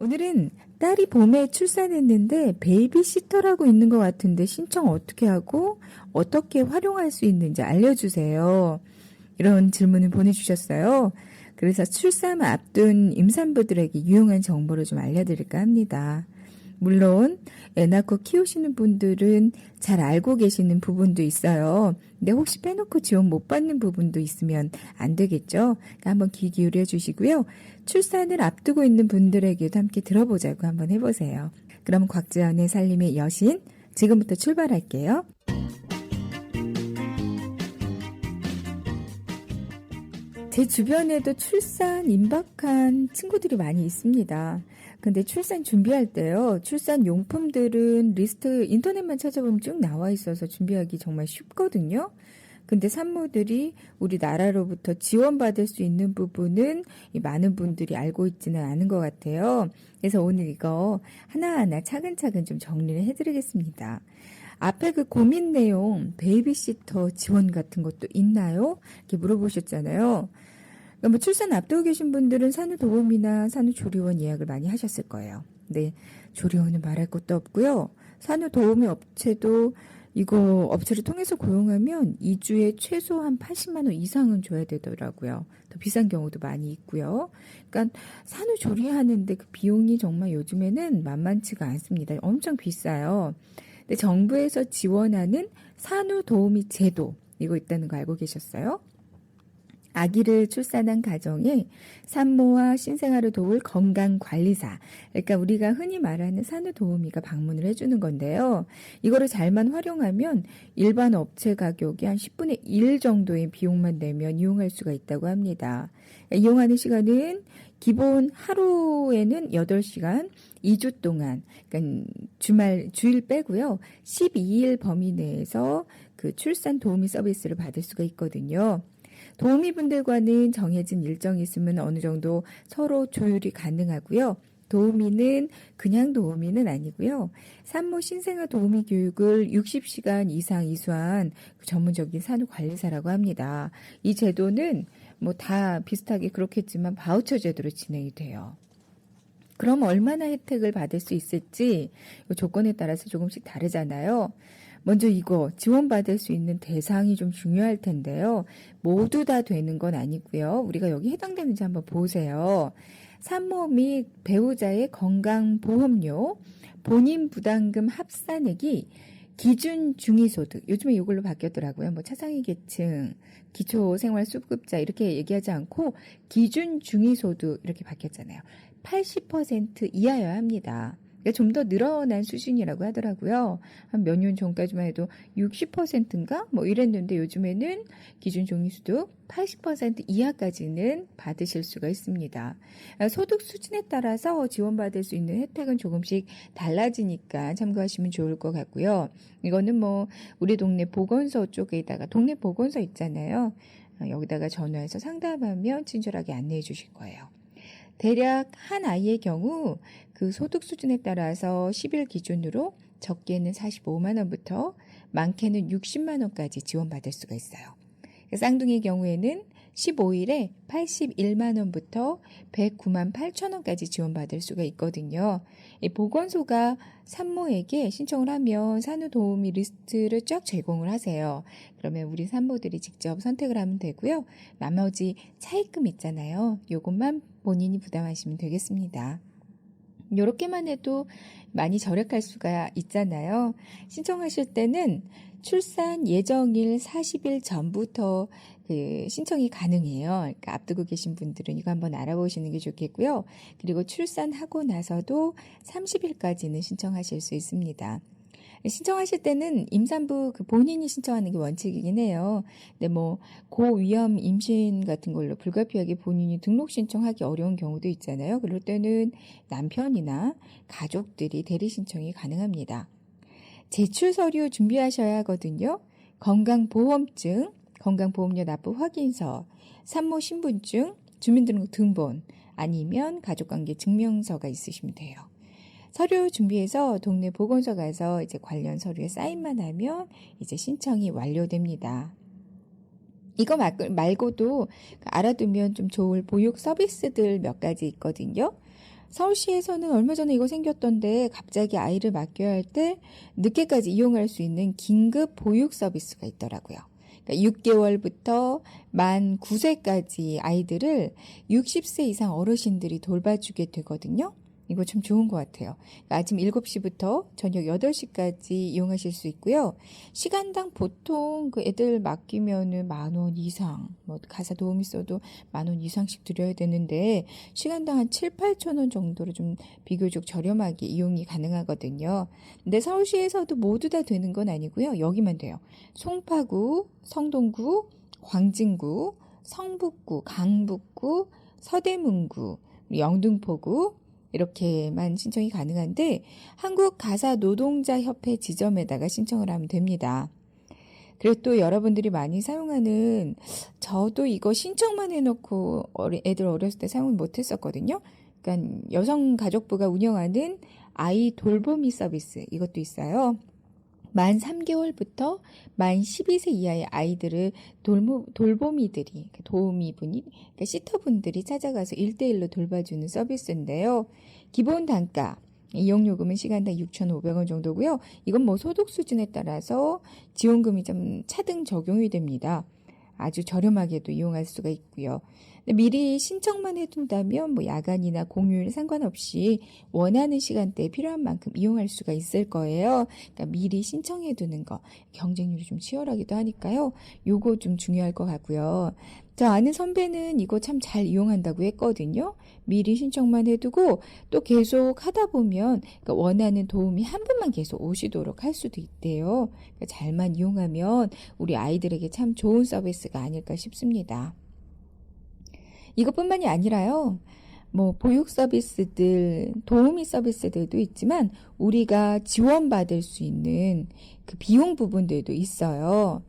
오늘은 딸이 봄에 출산했는데 베이비시터라고 있는 것 같은데 신청 어떻게 하고 어떻게 활용할 수 있는지 알려주세요. 이런 질문을 보내주셨어요. 그래서 출산 앞둔 임산부들에게 유용한 정보를 좀 알려드릴까 합니다. 물론 애 낳고 키우시는 분들은 잘 알고 계시는 부분도 있어요. 근데 혹시 빼놓고 지원 못 받는 부분도 있으면 안 되겠죠? 그러니까 한번 귀 기울여 주시고요. 출산을 앞두고 있는 분들에게도 함께 들어보자고 한번 해보세요. 그럼 곽지연의 살림의 여신 지금부터 출발할게요. 제 주변에도 출산 임박한 친구들이 많이 있습니다. 근데 출산 준비할 때요, 출산 용품들은 리스트 인터넷만 찾아보면 쭉 나와 있어서 준비하기 정말 쉽거든요. 근데 산모들이 우리나라로부터 지원받을 수 있는 부분은 이 많은 분들이 알고 있지는 않은 것 같아요. 그래서 오늘 이거 하나하나 차근차근 좀 정리를 해드리겠습니다. 앞에 그 고민 내용, 베이비시터 지원 같은 것도 있나요? 이렇게 물어보셨잖아요. 뭐 출산 앞두고 계신 분들은 산후도우미나 산후조리원 예약을 많이 하셨을 거예요. 근데 조리원은 말할 것도 없고요. 산후도우미 업체도 이거 업체를 통해서 고용하면 2주에 최소 한 80만 원 이상은 줘야 되더라고요. 더 비싼 경우도 많이 있고요. 그러니까 산후 조리하는데 그 비용이 정말 요즘에는 만만치가 않습니다. 엄청 비싸요. 근데 정부에서 지원하는 산후 도우미 제도 이거 있다는 거 알고 계셨어요? 아기를 출산한 가정에 산모와 신생아를 도울 건강관리사, 그러니까 우리가 흔히 말하는 산후도우미가 방문을 해주는 건데요. 이거를 잘만 활용하면 일반 업체 가격이 한 10분의 1 정도의 비용만 내면 이용할 수가 있다고 합니다. 이용하는 시간은 기본 하루에는 8시간, 2주 동안, 그러니까 주말, 주일 빼고요. 12일 범위 내에서 그 출산 도우미 서비스를 받을 수가 있거든요. 도우미분들과는 정해진 일정이 있으면 어느 정도 서로 조율이 가능하고요. 도우미는 그냥 도우미는 아니고요. 산모 신생아 도우미 교육을 60시간 이상 이수한 그 전문적인 산후관리사라고 합니다. 이 제도는 뭐 다 비슷하게 그렇겠지만 바우처 제도로 진행이 돼요. 그럼 얼마나 혜택을 받을 수 있을지 조건에 따라서 조금씩 다르잖아요. 먼저 이거 지원받을 수 있는 대상이 좀 중요할 텐데요. 모두 다 되는 건 아니고요. 우리가 여기 해당되는지 한번 보세요. 산모 및 배우자의 건강보험료, 본인 부담금 합산액이 기준 중위소득, 요즘에 이걸로 바뀌었더라고요. 뭐 차상위 계층, 기초생활수급자 이렇게 얘기하지 않고 기준 중위소득 이렇게 바뀌었잖아요. 80% 이하여야 합니다. 그러니까 좀 더 늘어난 수준이라고 하더라고요. 한 몇 년 전까지만 해도 60%인가? 뭐 이랬는데 요즘에는 기준 종이수득 80% 이하까지는 받으실 수가 있습니다. 소득 수준에 따라서 지원받을 수 있는 혜택은 조금씩 달라지니까 참고하시면 좋을 것 같고요. 이거는 뭐 우리 동네 보건소 쪽에다가 동네 보건소 있잖아요. 어, 여기다가 전화해서 상담하면 친절하게 안내해 주실 거예요. 대략 한 아이의 경우 그 소득 수준에 따라서 10일 기준으로 적게는 45만 원부터 많게는 60만 원까지 지원받을 수가 있어요. 쌍둥이 경우에는 15일에 81만 원부터 109만 8천 원까지 지원받을 수가 있거든요. 이 보건소가 산모에게 신청을 하면 산후 도우미 리스트를 쫙 제공을 하세요. 그러면 우리 산모들이 직접 선택을 하면 되고요. 나머지 차입금 있잖아요. 요것만 본인이 부담하시면 되겠습니다. 요렇게만 해도 많이 절약할 수가 있잖아요. 신청하실 때는 출산 예정일 40일 전부터 그 신청이 가능해요. 그러니까 앞두고 계신 분들은 이거 한번 알아보시는 게 좋겠고요. 그리고 출산하고 나서도 30일까지는 신청하실 수 있습니다. 신청하실 때는 임산부 그 본인이 신청하는 게 원칙이긴 해요. 근데 뭐 고위험 임신 같은 걸로 불가피하게 본인이 등록 신청하기 어려운 경우도 있잖아요. 그럴 때는 남편이나 가족들이 대리 신청이 가능합니다. 제출 서류 준비하셔야 하거든요. 건강보험증, 건강보험료 납부 확인서, 산모 신분증, 주민등록 등본, 아니면 가족관계 증명서가 있으시면 돼요. 서류 준비해서 동네 보건소 가서 이제 관련 서류에 사인만 하면 이제 신청이 완료됩니다. 이거 말고도 알아두면 좀 좋을 보육 서비스들 몇 가지 있거든요. 서울시에서는 얼마 전에 이거 생겼던데 갑자기 아이를 맡겨야 할 때 늦게까지 이용할 수 있는 긴급 보육 서비스가 있더라고요. 그러니까 6개월부터 만 9세까지 아이들을 60세 이상 어르신들이 돌봐주게 되거든요. 이거 참 좋은 것 같아요. 그러니까 아침 7시부터 저녁 8시까지 이용하실 수 있고요. 시간당 보통 그 애들 맡기면은 만 원 이상, 뭐 가사 도움 있어도 만 원 이상씩 드려야 되는데 시간당 한 7, 8천 원 정도로 좀 비교적 저렴하게 이용이 가능하거든요. 근데 서울시에서도 모두 다 되는 건 아니고요. 여기만 돼요. 송파구, 성동구, 광진구, 성북구, 강북구, 서대문구, 영등포구 이렇게만 신청이 가능한데 한국 가사 노동자 협회 지점에다가 신청을 하면 됩니다. 그리고 또 여러분들이 많이 사용하는 저도 이거 신청만 해놓고 애들 어렸을 때 사용을 못했었거든요. 그러니까 여성가족부가 운영하는 아이 돌보미 서비스 이것도 있어요. 만 3개월부터 만 12세 이하의 아이들을 돌모, 돌보미들이, 도우미 분이, 그러니까 시터분들이 찾아가서 1대1로 돌봐주는 서비스인데요. 기본 단가, 이용요금은 시간당 6,500원 정도고요. 이건 뭐 소득 수준에 따라서 지원금이 좀 차등 적용이 됩니다. 아주 저렴하게도 이용할 수가 있고요. 미리 신청만 해둔다면 뭐 야간이나 공휴일 상관없이 원하는 시간대에 필요한 만큼 이용할 수가 있을 거예요. 그러니까 미리 신청해 두는 거 경쟁률이 좀 치열하기도 하니까요. 요거 좀 중요할 것 같고요. 저 아는 선배는 이거 참 잘 이용한다고 했거든요. 미리 신청만 해두고 또 계속 하다 보면 그러니까 원하는 도움이 한 분만 계속 오시도록 할 수도 있대요. 그러니까 잘만 이용하면 우리 아이들에게 참 좋은 서비스가 아닐까 싶습니다. 이것뿐만이 아니라요. 뭐 보육 서비스들, 도우미 서비스들도 있지만 우리가 지원받을 수 있는 그 비용 부분들도 있어요.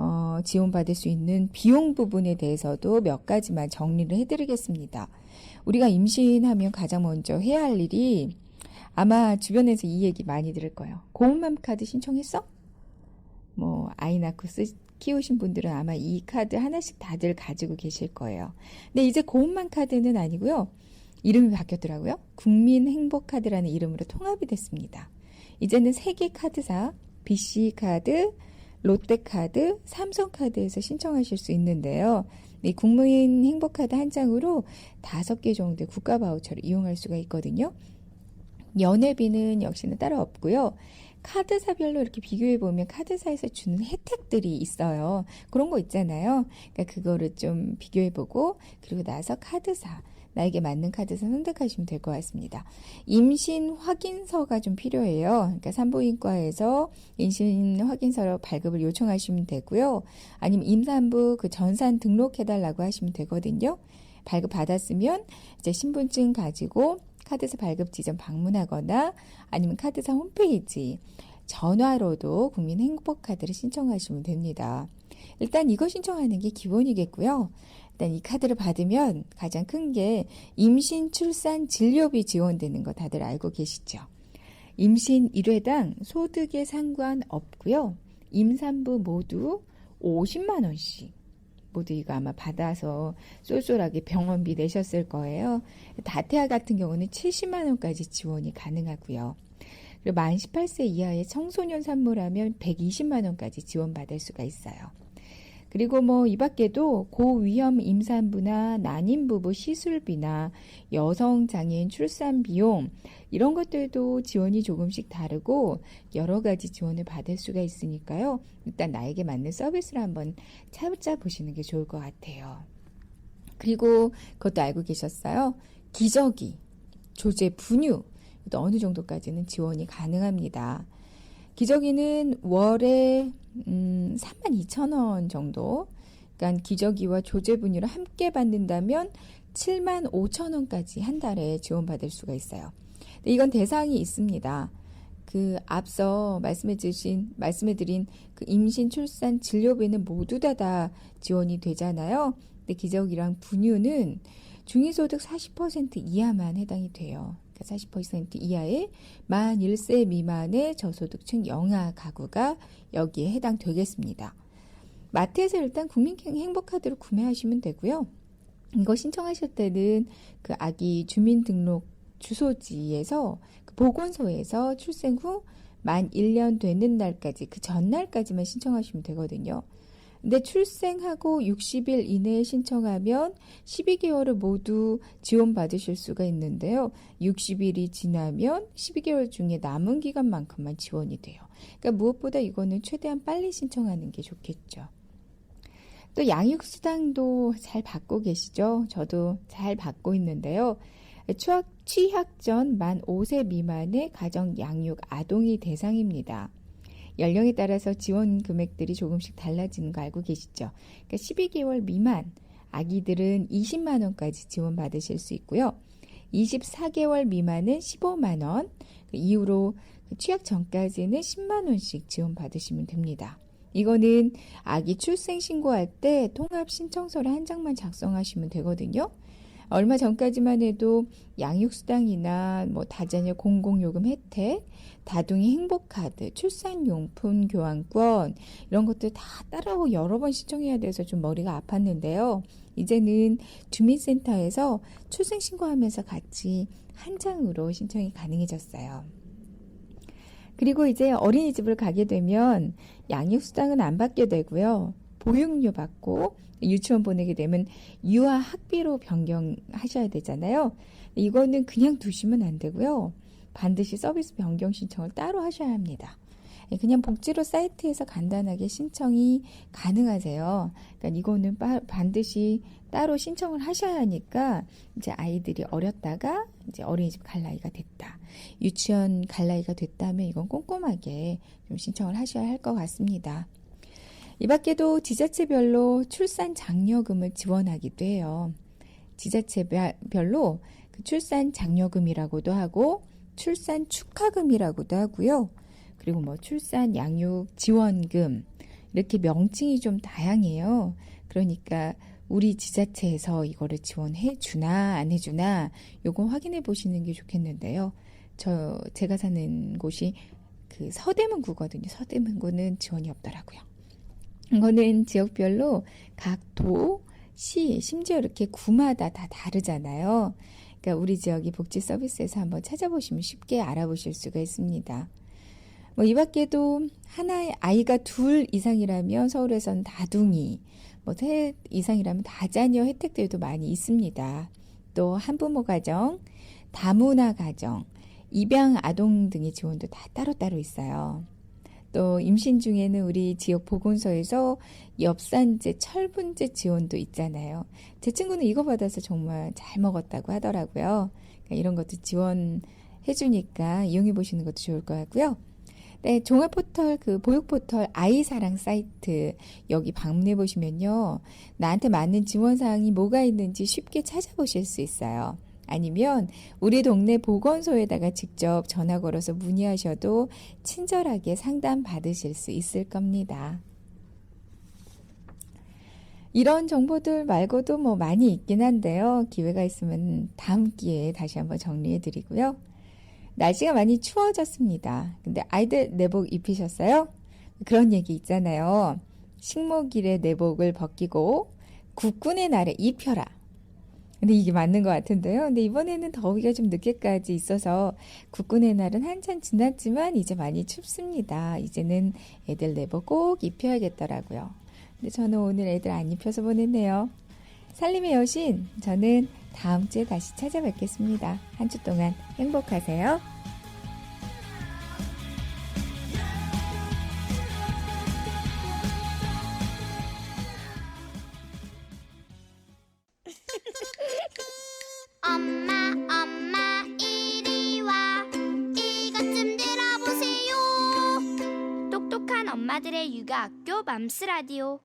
어, 지원받을 수 있는 비용 부분에 대해서도 몇 가지만 정리를 해드리겠습니다. 우리가 임신하면 가장 먼저 해야 할 일이 아마 주변에서 이 얘기 많이 들을 거예요. 고운맘 카드 신청했어? 뭐 아이 낳고 쓰, 키우신 분들은 아마 이 카드 하나씩 다들 가지고 계실 거예요. 근데 이제 고운맘 카드는 아니고요. 이름이 바뀌었더라고요. 국민행복카드라는 이름으로 통합이 됐습니다. 이제는 세개 카드사, BC카드, 롯데카드, 삼성카드에서 신청하실 수 있는데요. 이 국민 행복카드 한 장으로 다섯 개 정도의 국가 바우처를 이용할 수가 있거든요. 연회비는 역시나 따로 없고요. 카드사별로 이렇게 비교해 보면 카드사에서 주는 혜택들이 있어요. 그런 거 있잖아요. 그러니까 그거를 좀 비교해 보고 그리고 나서 카드사 나에게 맞는 카드사 선택하시면 될 것 같습니다. 임신 확인서가 좀 필요해요. 그러니까 산부인과에서 임신 확인서로 발급을 요청하시면 되고요. 아니면 임산부 그 전산 등록해달라고 하시면 되거든요. 발급 받았으면 이제 신분증 가지고 카드사 발급 지점 방문하거나 아니면 카드사 홈페이지 전화로도 국민 행복카드를 신청하시면 됩니다. 일단 이거 신청하는 게 기본이겠고요. 일단 이 카드를 받으면 가장 큰 게 임신, 출산, 진료비 지원되는 거 다들 알고 계시죠? 임신 1회당 소득에 상관없고요. 임산부 모두 50만 원씩 모두 이거 아마 받아서 쏠쏠하게 병원비 내셨을 거예요. 다태아 같은 경우는 70만 원까지 지원이 가능하고요. 그리고 만 18세 이하의 청소년 산모라면 120만 원까지 지원받을 수가 있어요. 그리고 뭐 이 밖에도 고위험 임산부나 난임 부부 시술비나 여성 장애인 출산 비용 이런 것들도 지원이 조금씩 다르고 여러 가지 지원을 받을 수가 있으니까요. 일단 나에게 맞는 서비스를 한번 찾아 보시는 게 좋을 것 같아요. 그리고 그것도 알고 계셨어요? 기저귀, 조제 분유 또 어느 정도까지는 지원이 가능합니다. 기저귀는 월에 음, 32,000원 정도. 그러니까 기저귀와 조제분유를 함께 받는다면 7만 5천 원까지 한 달에 지원받을 수가 있어요. 근데 이건 대상이 있습니다. 그 앞서 말씀해 주신 말씀해 드린 그 임신 출산 진료비는 모두 다 다 지원이 되잖아요. 근데 기저귀랑 분유는 중위소득 40% 이하만 해당이 돼요. 그러니까 40% 이하의 만 1세 미만의 저소득층 영아 가구가 여기에 해당되겠습니다. 마트에서 일단 국민 행복카드로 구매하시면 되고요. 이거 신청하실 때는 그 아기 주민등록 주소지에서 그 보건소에서 출생 후 만 1년 되는 날까지 그 전날까지만 신청하시면 되거든요. 근데 출생하고 60일 이내에 신청하면 12개월을 모두 지원받으실 수가 있는데요. 60일이 지나면 12개월 중에 남은 기간만큼만 지원이 돼요. 그러니까 무엇보다 이거는 최대한 빨리 신청하는 게 좋겠죠. 또 양육수당도 잘 받고 계시죠? 저도 잘 받고 있는데요. 취학, 취학 전 만 5세 미만의 가정 양육 아동이 대상입니다. 연령에 따라서 지원 금액들이 조금씩 달라지는 거 알고 계시죠? 그러니까 12개월 미만 아기들은 20만 원까지 지원 받으실 수 있고요. 24개월 미만은 15만 원, 그 이후로 취약 전까지는 10만 원씩 지원 받으시면 됩니다. 이거는 아기 출생 신고할 때 통합 신청서를 한 장만 작성하시면 되거든요. 얼마 전까지만 해도 양육수당이나 뭐 다자녀 공공요금 혜택, 다둥이 행복카드, 출산용품 교환권 이런 것들 다 따로 여러 번 신청해야 돼서 좀 머리가 아팠는데요. 이제는 주민센터에서 출생신고하면서 같이 한 장으로 신청이 가능해졌어요. 그리고 이제 어린이집을 가게 되면 양육수당은 안 받게 되고요. 보육료 받고 유치원 보내게 되면 유아 학비로 변경하셔야 되잖아요. 이거는 그냥 두시면 안 되고요. 반드시 서비스 변경 신청을 따로 하셔야 합니다. 그냥 복지로 사이트에서 간단하게 신청이 가능하세요. 그러니까 이거는 빠, 반드시 따로 신청을 하셔야 하니까 이제 아이들이 어렸다가 이제 어린이집 갈 나이가 됐다. 유치원 갈 나이가 됐다면 이건 꼼꼼하게 좀 신청을 하셔야 할 것 같습니다. 이 밖에도 지자체별로 출산 장려금을 지원하기도 해요. 지자체별로 그 출산 장려금이라고도 하고 출산 축하금이라고도 하고요. 그리고 뭐 출산 양육 지원금 이렇게 명칭이 좀 다양해요. 그러니까 우리 지자체에서 이거를 지원해 주나 안 해 주나 요거 확인해 보시는 게 좋겠는데요. 저 제가 사는 곳이 그 서대문구거든요. 서대문구는 지원이 없더라고요. 이거는 지역별로 각 도, 시, 심지어 이렇게 구마다 다 다르잖아요. 그러니까 우리 지역이 복지 서비스에서 한번 찾아보시면 쉽게 알아보실 수가 있습니다. 뭐 이 밖에도 하나의 아이가 둘 이상이라면 서울에선 다둥이, 뭐셋 이상이라면 다자녀 혜택들도 많이 있습니다. 또 한부모 가정, 다문화 가정, 입양 아동 등의 지원도 다 따로따로 있어요. 또 임신 중에는 우리 지역 보건소에서 엽산제, 철분제 지원도 있잖아요. 제 친구는 이거 받아서 정말 잘 먹었다고 하더라고요. 그러니까 이런 것도 지원해 주니까 이용해 보시는 것도 좋을 것 같고요. 네, 종합 포털 그 보육 포털 아이 사랑 사이트 여기 방문해 보시면요. 나한테 맞는 지원 사항이 뭐가 있는지 쉽게 찾아보실 수 있어요. 아니면 우리 동네 보건소에다가 직접 전화 걸어서 문의하셔도 친절하게 상담 받으실 수 있을 겁니다. 이런 정보들 말고도 뭐 많이 있긴 한데요. 기회가 있으면 다음 기회에 다시 한번 정리해 드리고요. 날씨가 많이 추워졌습니다. 근데 아이들 내복 입히셨어요? 그런 얘기 있잖아요. 식목일에 내복을 벗기고 국군의 날에 입혀라. 근데 이게 맞는 것 같은데요. 근데 이번에는 더위가 좀 늦게까지 있어서 국군의 날은 한참 지났지만 이제 많이 춥습니다. 이제는 애들 내복 꼭 입혀야겠더라고요. 근데 저는 오늘 애들 안 입혀서 보냈네요. 살림의 여신, 저는 다음 주에 다시 찾아뵙겠습니다. 한 주 동안 행복하세요. 맘스 라디오.